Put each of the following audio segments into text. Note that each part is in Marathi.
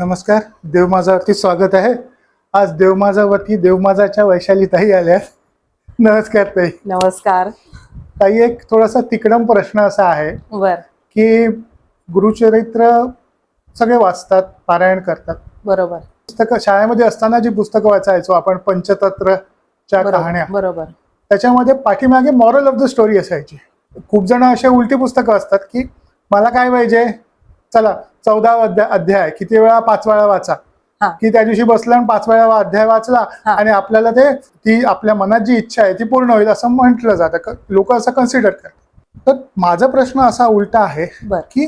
नमस्कार देवमाजावरती स्वागत आहे. आज देवमाजावरती देवमाजाच्या वैशाली ताई आल्या नमस्कार ताई. नमस्कार. ताई एक थोडासा तिकडम प्रश्न असा आहे बर. की गुरुचरित्र सगळे वाचतात पारायण करतात. बरोबर. पुस्तकं शाळेमध्ये असताना जी पुस्तकं वाचायचो आपण पंचतत्रच्या कहाण्या बरोबर. बरोबर त्याच्यामध्ये पाठीमागे मॉरल ऑफ द स्टोरी असायची. खूप जण असे उलटी पुस्तकं असतात की मला काय पाहिजे? चला चौदा अध्याय अध्याय. किती वेळा पाच वेळा वाचा. की त्या दिवशी बसला आणि पाच वेळा अध्याय वाचला. आणि आपल्याला ते ती आपल्या मनात जी इच्छा आहे ती पूर्ण होईल असं म्हटलं जातं. लोक असं कन्सिडर करतात. तर माझा प्रश्न असा उलटा आहे की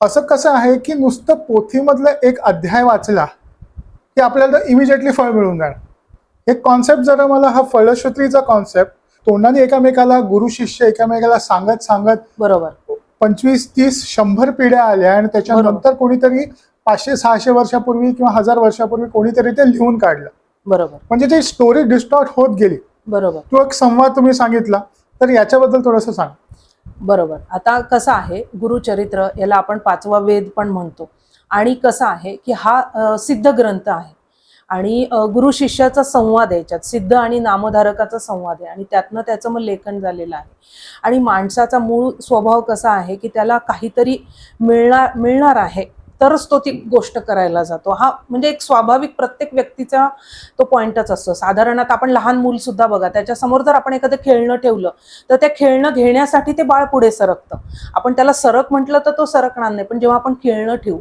असं कसं आहे की नुसतं पोथीमधलं एक अध्याय वाचला की आपल्याला इमिजिएटली फळ मिळून जाणार? एक कॉन्सेप्ट जरा मला हा फलश्रुतीचा कॉन्सेप्ट तोंडाने एकामेकाला गुरु शिष्य एकामेकाला सांगत सांगत बरोबर. पंचवीस तीस शंभर पिढ्या आल्या आणि त्याच्यानंतर कोणीतरी पाचशे सहाशे वर्षापूर्वी किंवा हजार वर्षापूर्वी कोणीतरी ते लिहून काढलं. बरोबर. म्हणजे ती स्टोरी डिस्टॉर्ट होत गेली. बरोबर. तो एक संवाद तुम्ही सांगितला. तर याच्याबद्दल थोडंसं सांग. बरोबर. आता कसं आहे गुरुचरित्र याला आपण पाचवा वेद पण म्हणतो. आणि कसं आहे की हा सिद्ध ग्रंथ आहे. आणि गुरु शिष्याचा संवाद आहे याच्यात. सिद्ध आणि नामधारकाचा संवाद आहे. आणि त्यातनं त्याचं मग लेखन झालेलं आहे. आणि माणसाचा मूळ स्वभाव कसा आहे की त्याला काहीतरी मिळणार मिळणार आहे तरच तो ती गोष्ट करायला जातो. हा म्हणजे एक स्वाभाविक प्रत्येक व्यक्तीचा तो पॉइंटच असतो. साधारणात आपण लहान मूल सुद्धा बघा त्याच्यासमोर जर आपण एखादं खेळणं ठेवलं तर त्या खेळणं घेण्यासाठी ते बाळ पुढे सरकतं. आपण त्याला सरक म्हटलं तर तो सरकणार नाही. पण जेव्हा आपण खेळणं ठेवू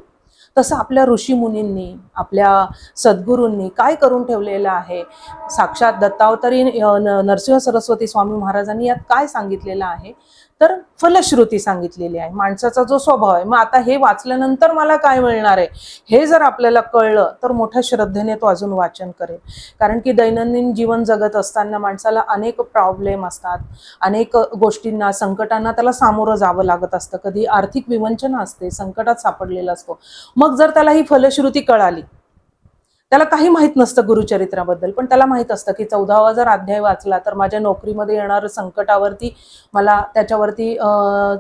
तसं आपल्या ऋषीमुनींनी आपल्या सद्गुरूंनी काय करून ठेवलेलं आहे? साक्षात दत्तावतारी न- नरसिंह सरस्वती स्वामी महाराजांनी यात काय सांगितलेलं आहे? तर फलश्रुती सांगितलेली आहे. माणसाचा जो स्वभाव आहे मग आता हे वाचल्यानंतर मला काय मिळणार आहे? हे जर आपल्याला कळलं तर मोठ्या श्रद्धेने तो अजून वाचन करेल. कारण की दैनंदिन जीवन जगत असताना माणसाला अनेक प्रॉब्लेम असतात. अनेक गोष्टींना संकटांना त्याला सामोरं जावं लागत असतं. कधी आर्थिक विवंचना असते संकटात सापडलेला असतो. मग जर त्याला ही फलश्रुती कळाली त्याला काही माहीत नसतं गुरुचरित्राबद्दल पण त्याला माहीत असतं की चौदावा जर अध्याय वाचला तर माझ्या नोकरीमध्ये येणारं संकटावरती मला त्याच्यावरती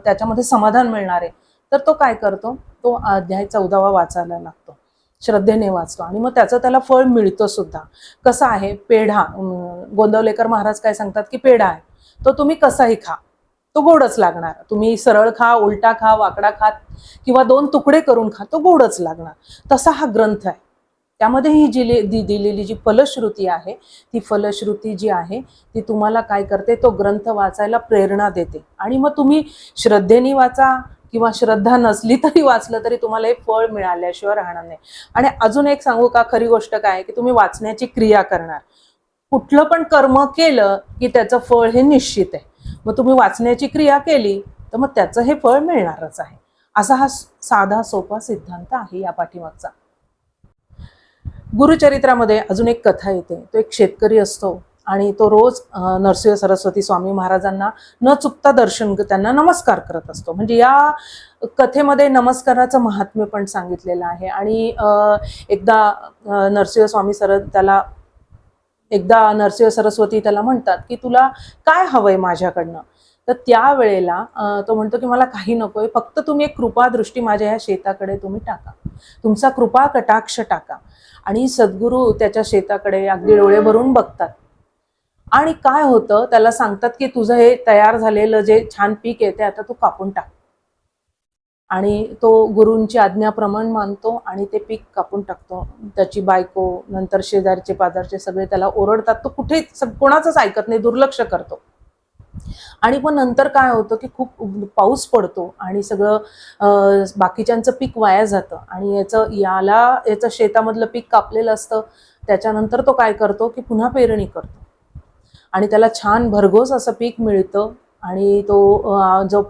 त्याच्यामध्ये समाधान मिळणार आहे. तर तो काय करतो? तो अध्याय चौदावा वाचायला लागतो. श्रद्धेने वाचतो आणि मग त्याचं त्याला फळ मिळतं सुद्धा. कसं आहे? पेढा गोंदवलेकर महाराज काय सांगतात की पेढा आहे. तो तुम्ही कसाही खा. तो गोडच लागणार. तुम्ही सरळ खा उलटा खा वाकडा खा किंवा दोन तुकडे करून खा तो गोडच लागणार. तसा हा ग्रंथ आहे. त्यामध्ये ही जी दि- दिलेली जी फलश्रुती आहे ती फलश्रुती जी आहे ती तुम्हाला काय करते? तो ग्रंथ वाचायला प्रेरणा देते. आणि मग तुम्ही श्रद्धेने वाचा किंवा श्रद्धा नसली तरी वाचलं तरी तुम्हाला हे फळ मिळाल्याशिवाय राहणार नाही. आणि अजून एक सांगू का खरी गोष्ट काय आहे की तुम्ही वाचण्याची क्रिया करणार. कुठलं पण कर्म केलं की त्याचं फळ हे निश्चित आहे. मग तुम्ही वाचण्याची क्रिया केली तर मग त्याचं हे फळ मिळणारच आहे. असा हा साधा सोपा सिद्धांत आहे या पाठीमागचा. गुरुचरित्रामध्ये अजून एक कथा येते. तो एक शेतकरी असतो आणि तो रोज नरसिंह सरस्वती स्वामी महाराजांना न चुकता दर्शन त्यांना नमस्कार करत असतो. म्हणजे या कथेमध्ये नमस्काराचं महात्म्य पण सांगितलेलं आहे. आणि एकदा नरसिंह स्वामी सर त्याला एकदा नरसिंह सरस्वती त्याला म्हणतात की तुला काय हवंय माझ्याकडनं? तर त्यावेळेला तो म्हणतो की मला काही नकोय फक्त तुम्ही एक कृपादृष्टी माझ्या ह्या शेताकडे तुम्ही टाका. तुमचा कृपा कटाक्ष टाका. आणि सद्गुरू त्याच्या शेताकडे अगदी डोळे भरून बघतात. आणि काय होतं त्याला सांगतात की तुझं हे तयार झालेलं जे छान पीक आहे ते आता तू कापून टाक. आणि तो गुरूंची आज्ञाप्रमाण मानतो आणि ते पीक कापून टाकतो. त्याची बायको नंतर शेजारचे पाजारचे सगळे त्याला ओरडतात. तो कुठे कोणाचंच ऐकत नाही दुर्लक्ष करतो. आणि मग नंतर काय होतं की खूप पाऊस पडतो आणि सगळं बाकीच्यांचं पीक वाया जातं आणि याचं याला याचं शेतामधलं पीक कापलेलं असतं. त्याच्यानंतर तो काय करतो की पुन्हा पेरणी करतो. आणि त्याला छान भरघोस असं पीक मिळतं आणि तो जो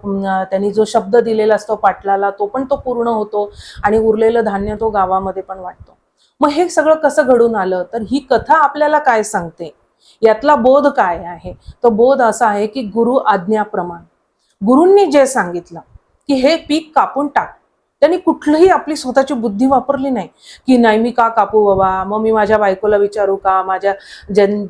त्यांनी जो शब्द दिलेला असतो पाटलाला तो पण तो पूर्ण होतो आणि उरलेलं धान्य तो गावामध्ये पण वाटतो. मग हे सगळं कसं घडून आलं? तर ही कथा आपल्याला काय सांगते? यातला बोध काय आहे? तो बोध असा आहे की गुरु आज्ञाप्रमाण. गुरूंनी जे सांगितलं की हे पीक कापून टाक. त्यांनी कुठलीही आपली स्वतःची बुद्धी वापरली नाही. की नाही मी का कापू बाबा? मग मी माझ्या बायकोला विचारू का? माझ्या जन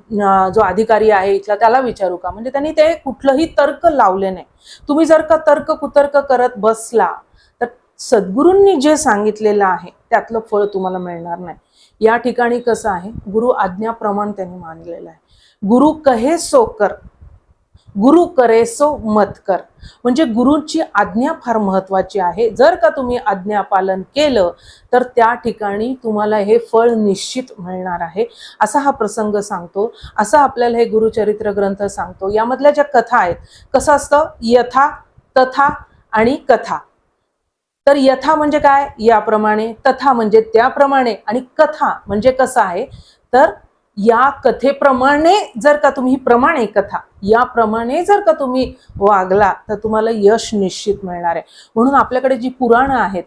जो अधिकारी आहे इथला त्याला विचारू का? म्हणजे त्यांनी ते कुठलंही तर्क लावले नाही. तुम्ही जर का तर्क कुतर्क करत बसला तर सद्गुरूंनी जे सांगितलेलं आहे त्यातलं फळ तुम्हाला मिळणार नाही. या ठिकाणी कसं आहे? गुरु आज्ञाप्रमाण त्यांनी मानलेलं आहे. गुरु कहे सो कर. गुरु करे सो मत कर. म्हणजे गुरुची आज्ञा फार महत्वाची आहे. जर का तुम्ही आज्ञा पालन केलं तर त्या ठिकाणी तुम्हाला हे फळ निश्चित मिळणार आहे. असा हा प्रसंग सांगतो. असं आपल्याला हे गुरुचरित्र ग्रंथ सांगतो. यामधल्या ज्या कथा आहेत कसं असतं? यथा तथा आणि कथा. तर यथा म्हणजे काय? याप्रमाणे तथा म्हणजे त्याप्रमाणे आणि कथा म्हणजे कसं आहे? तर या कथेप्रमाणे जर का तुम्ही प्रमाणे कथा याप्रमाणे जर का तुम्ही वागला तर तुम्हाला यश निश्चित मिळणार आहे. म्हणून आपल्याकडे जी पुराणं आहेत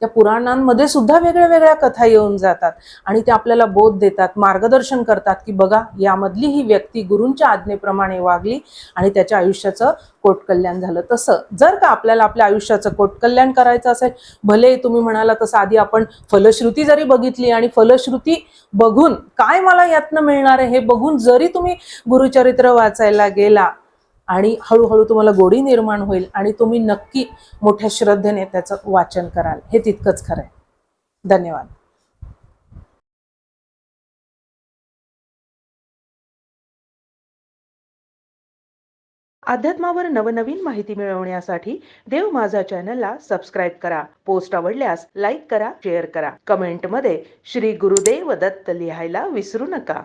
त्या पुराणांमध्ये सुद्धा वेगळ्या वेगळ्या कथा येऊन जातात आणि ते आपल्याला बोध देतात मार्गदर्शन करतात की बघा यामधली ही व्यक्ती गुरूंच्या आज्ञेप्रमाणे वागली आणि त्याच्या आयुष्याचं कोटकल्याण झालं. तसं जर का आपल्याला आपल्या आयुष्याचं कोटकल्याण करायचं असेल भले तुम्ही म्हणाला तसं आधी आपण फलश्रुती जरी बघितली आणि फलश्रुती बघून काय मला यातनं मिळणार आहे हे बघून जरी तुम्ही गुरुचरित्र वाचायला गेला आणि हळूहळू तुम्हाला गोडी निर्माण होईल आणि तुम्ही नक्की मोठ्या श्रद्धेने त्याचं वाचन कराल. हे तितकंच खरं आहे. धन्यवाद. अध्यात्मावर नवनवीन माहिती मिळवण्यासाठी देव माझा चॅनलला सबस्क्राईब करा. पोस्ट आवडल्यास लाईक करा शेअर करा. कमेंटमध्ये श्री गुरुदेव दत्त लिहायला विसरू नका.